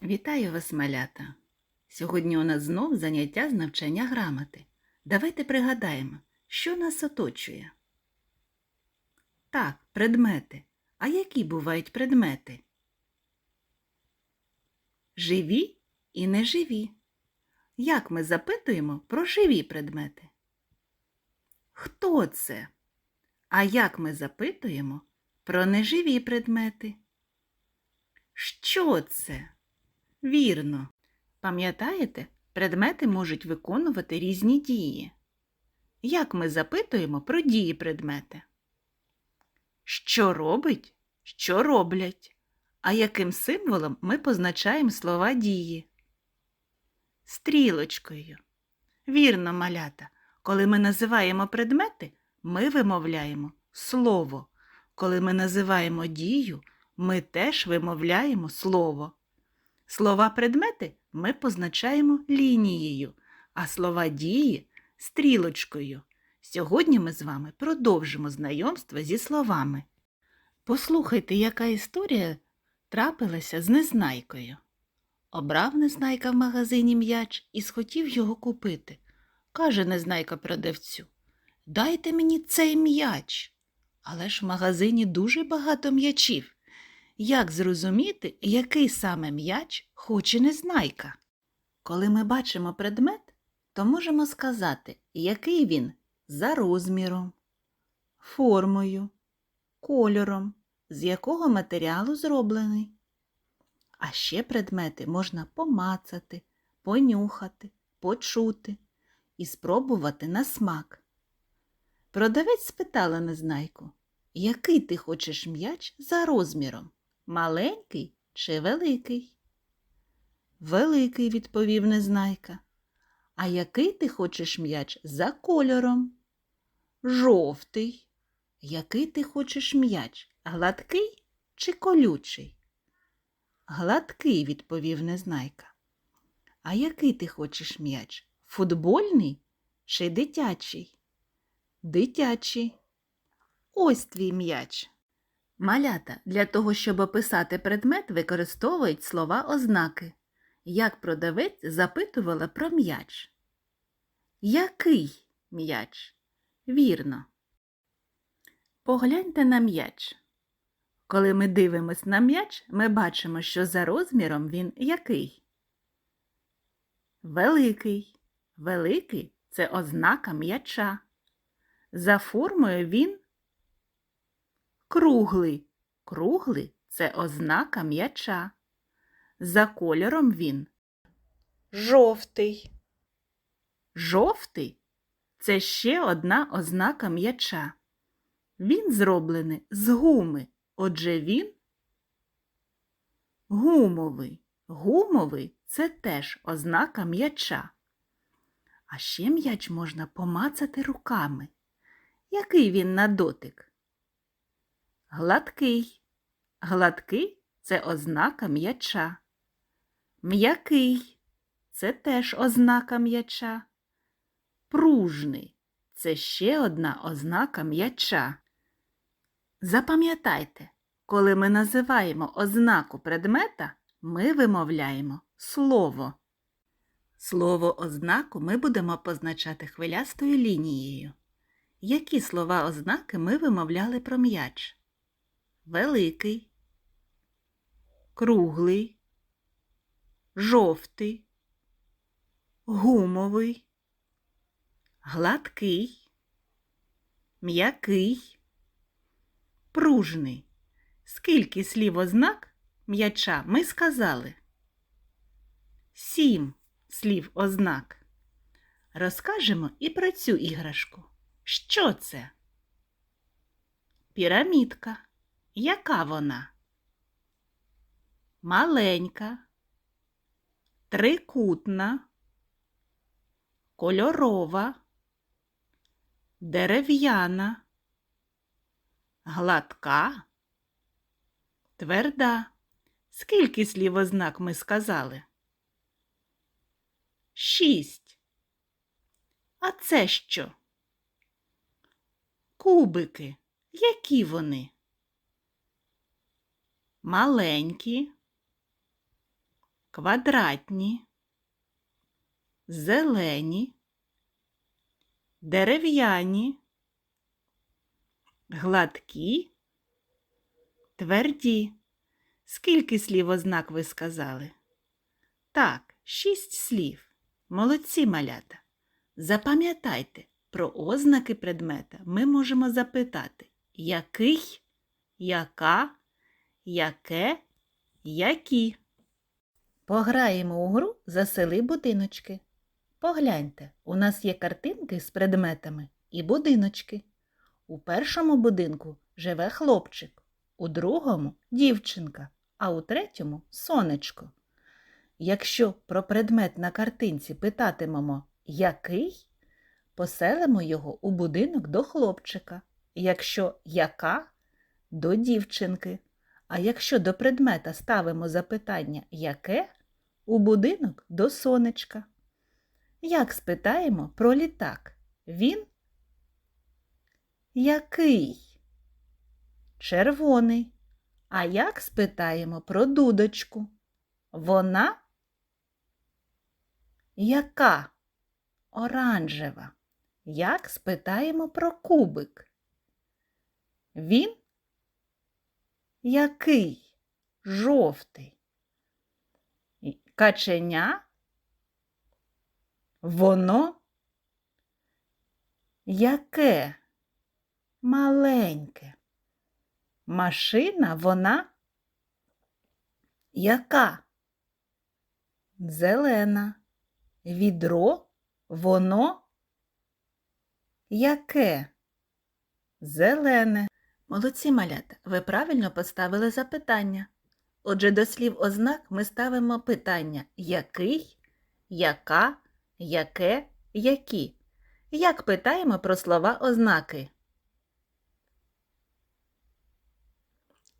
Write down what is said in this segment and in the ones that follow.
Вітаю вас, малята! Сьогодні у нас знов заняття з навчання грамоти. Давайте пригадаємо, що нас оточує. Так, предмети. А які бувають предмети? Живі і неживі. Як ми запитуємо про живі предмети? Хто це? А як ми запитуємо про неживі предмети? Що це? Вірно. Пам'ятаєте, предмети можуть виконувати різні дії. Як ми запитуємо про дії предмети? Що робить, що роблять? А яким символом ми позначаємо слова дії? Стрілочкою. Вірно, малята. Коли ми називаємо предмети, ми вимовляємо слово. Коли ми називаємо дію, ми теж вимовляємо слово. Слова предмети ми позначаємо лінією, а слова дії стрілочкою. Сьогодні ми з вами продовжимо знайомство зі словами. Послухайте, яка історія трапилася з незнайкою. Обрав незнайка в магазині м'яч і схотів його купити. Каже незнайка продавцю Дайте мені цей м'яч. Але ж в магазині дуже багато м'ячів. Як зрозуміти, який саме м'яч хоче незнайка? Коли ми бачимо предмет, то можемо сказати, який він за розміром, формою, кольором, з якого матеріалу зроблений. А ще предмети можна помацати, понюхати, почути і спробувати на смак. Продавець спитала незнайку, який ти хочеш м'яч за розміром? Маленький чи великий? Великий, відповів незнайка. А який ти хочеш м'яч за кольором? Жовтий. Який ти хочеш м'яч? Гладкий чи колючий? Гладкий, відповів незнайка. А який ти хочеш м'яч? Футбольний чи дитячий? Дитячий. Ось твій м'яч. Малята для того, щоб описати предмет, використовують слова ознаки. Як продавець запитувала про м'яч. Який м'яч? Вірно. Погляньте на м'яч. Коли ми дивимось на м'яч, ми бачимо, що за розміром він який? Великий. Великий це ознака м'яча. За формою він круглий. Круглий це ознака м'яча. За кольором він жовтий. Жовтий це ще одна ознака м'яча. Він зроблений з гуми, отже він гумовий. Гумовий це теж ознака м'яча. А ще м'яч можна помацати руками. Який він на дотик? Гладкий. Гладкий це ознака м'яча. М'який це теж ознака м'яча. Пружний це ще одна ознака м'яча. Запам'ятайте, коли ми називаємо ознаку предмета, ми вимовляємо слово. Слово ознаку ми будемо позначати хвилястою лінією. Які слова ознаки ми вимовляли про м'яч? Великий, круглий, жовтий, гумовий, гладкий, м'який, пружний. Скільки слів ознак м'яча ми сказали? Сім слів ознак. Розкажемо і про цю іграшку. Що це? Пірамідка. Яка вона? Маленька, трикутна, кольорова, дерев'яна, гладка, тверда. Скільки слів ознак ми сказали? Шість. А це що? Кубики. Які вони? Маленькі, квадратні, зелені, дерев'яні, гладкі, тверді. Скільки слів ознак ви сказали? Так, шість слів. Молодці малята. Запам'ятайте, про ознаки предмета ми можемо запитати який, яка, яке, які. Пограємо у гру Засели будиночки. Погляньте, у нас є картинки з предметами і будиночки. У першому будинку живе хлопчик, у другому дівчинка, а у третьому сонечко. Якщо про предмет на картинці питатимемо який, поселимо його у будинок до хлопчика. Якщо яка до дівчинки. А якщо до предмета ставимо запитання яке, у будинок до сонечка. Як спитаємо про літак? Він який? Червоний. А як спитаємо про дудочку? Вона яка? Оранжева. Як спитаємо про кубик? Він який? Жовтий. Каченя? Воно яке? Маленьке. Машина вона яка? Зелена. Відро воно яке? Зелене. Молодці малята, ви правильно поставили запитання. Отже, до слів ознак ми ставимо питання який, яка, яке, які. Як питаємо про слова ознаки?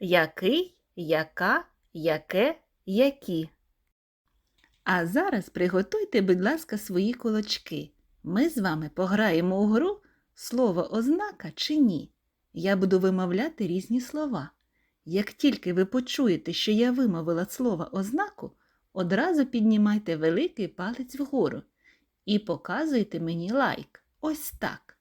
Який, яка, яке, які. А зараз приготуйте, будь ласка, свої кулачки. Ми з вами пограємо у гру слово ознака чи ні. Я буду вимовляти різні слова. Як тільки ви почуєте, що я вимовила слово ознаку, одразу піднімайте великий палець вгору і показуйте мені лайк. Ось так.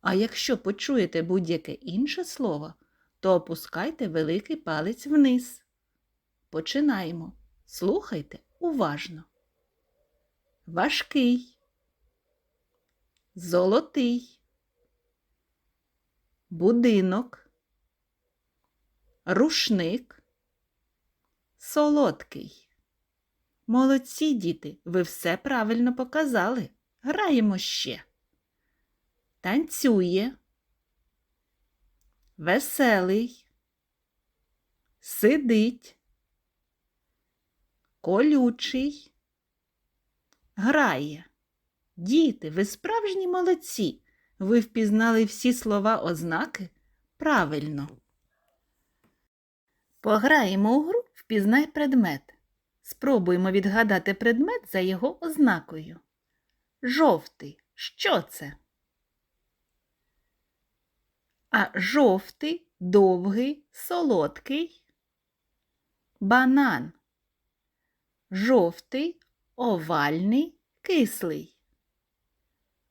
А якщо почуєте будь-яке інше слово, то опускайте великий палець вниз. Починаємо. Слухайте уважно. Важкий, золотий, будинок, рушник, солодкий. Молодці діти, ви все правильно показали. Граємо ще. Танцює, веселий, сидить, колючий, грає. Діти, ви справжні молодці. Ви впізнали всі слова ознаки правильно. Пограємо у гру Впізнай предмет. Спробуємо відгадати предмет за його ознакою. Жовтий. Що це? А жовтий, довгий, солодкий. Банан. Жовтий, овальний, кислий.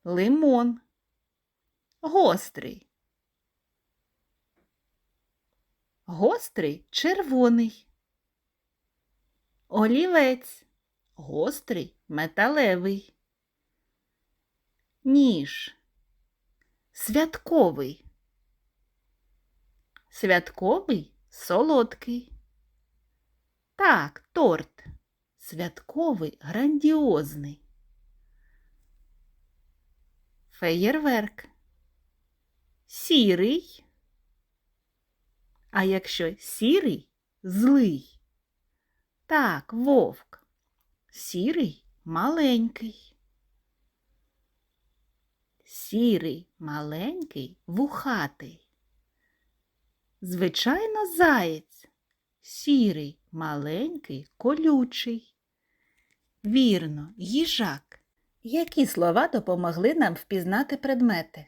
Лимон. Гострий. Гострий червоний. Олівець. Гострий металевий. Ніж. Святковий. Святковий солодкий. Так, торт. Святковий грандіозний. Феєрверк. Сірий. А якщо сірий злий. Так, вовк. Сірий маленький. Сірий маленький вухатий. Звичайно, заєць. Сірий маленький колючий. Вірно, їжак. Які слова допомогли нам впізнати предмети?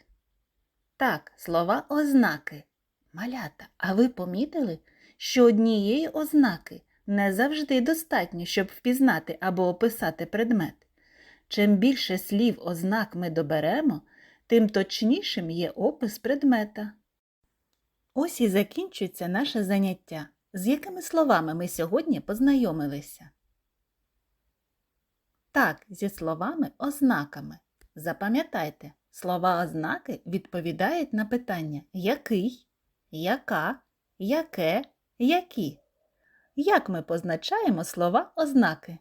Так, слова ознаки. Малята, а ви помітили, що однієї ознаки не завжди достатньо, щоб впізнати або описати предмет. Чим більше слів ознак ми доберемо, тим точнішим є опис предмета. Ось і закінчується наше заняття. З якими словами ми сьогодні познайомилися? Так, зі словами ознаками. Запам'ятайте, слова ознаки відповідають на питання який, яка, яке, які. Як ми позначаємо слова ознаки?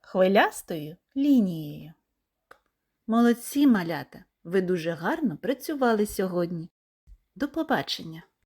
Хвилястою лінією. Молодці, малята! Ви дуже гарно працювали сьогодні. До побачення!